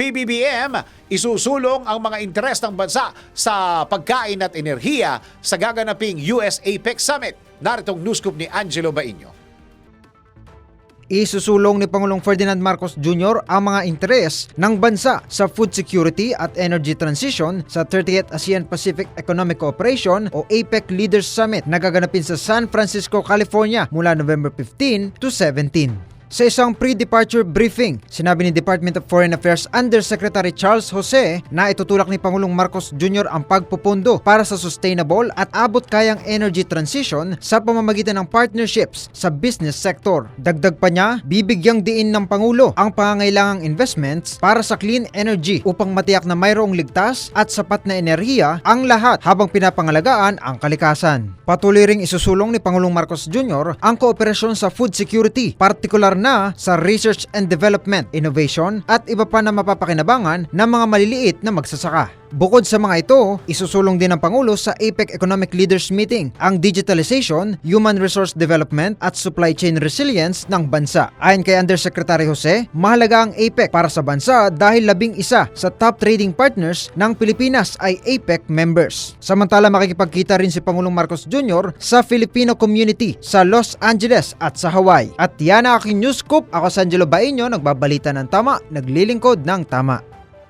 PBBM, isusulong ang mga interes ng bansa sa pagkain at enerhiya sa gaganaping US APEC Summit. Naritong news scoop ni Angelo Baino. Isusulong ni Pangulong Ferdinand Marcos Jr. ang mga interes ng bansa sa food security at energy transition sa 30th ASEAN Pacific Economic Cooperation o APEC Leaders Summit na gaganapin sa San Francisco, California mula November 15 to 17. Sa isang pre-departure briefing, sinabi ni Department of Foreign Affairs Undersecretary Charles Jose na itutulak ni Pangulong Marcos Jr. ang pagpupundo para sa sustainable at abot-kayang energy transition sa pamamagitan ng partnerships sa business sector. Dagdag pa niya, bibigyang diin ng Pangulo ang pangangailangang investments para sa clean energy upang matiyak na mayroong ligtas at sapat na enerhiya ang lahat habang pinapangalagaan ang kalikasan. Patuloy ring isusulong ni Pangulong Marcos Jr. ang kooperasyon sa food security, partikular na sa research and development, innovation at iba pa na mapapakinabangan ng mga maliliit na magsasaka. Bukod sa mga ito, isusulong din ng Pangulo sa APEC Economic Leaders Meeting ang digitalization, human resource development at supply chain resilience ng bansa. Ayon kay Undersecretary Jose, mahalaga ang APEC para sa bansa dahil labing isa sa top trading partners ng Pilipinas ay APEC members. Samantala makikipagkita rin si Pangulong Marcos Jr. sa Filipino community sa Los Angeles at sa Hawaii. At yan ang aking news scoop. Ako si Angelo Baino, nagbabalita ng tama, naglilingkod ng tama.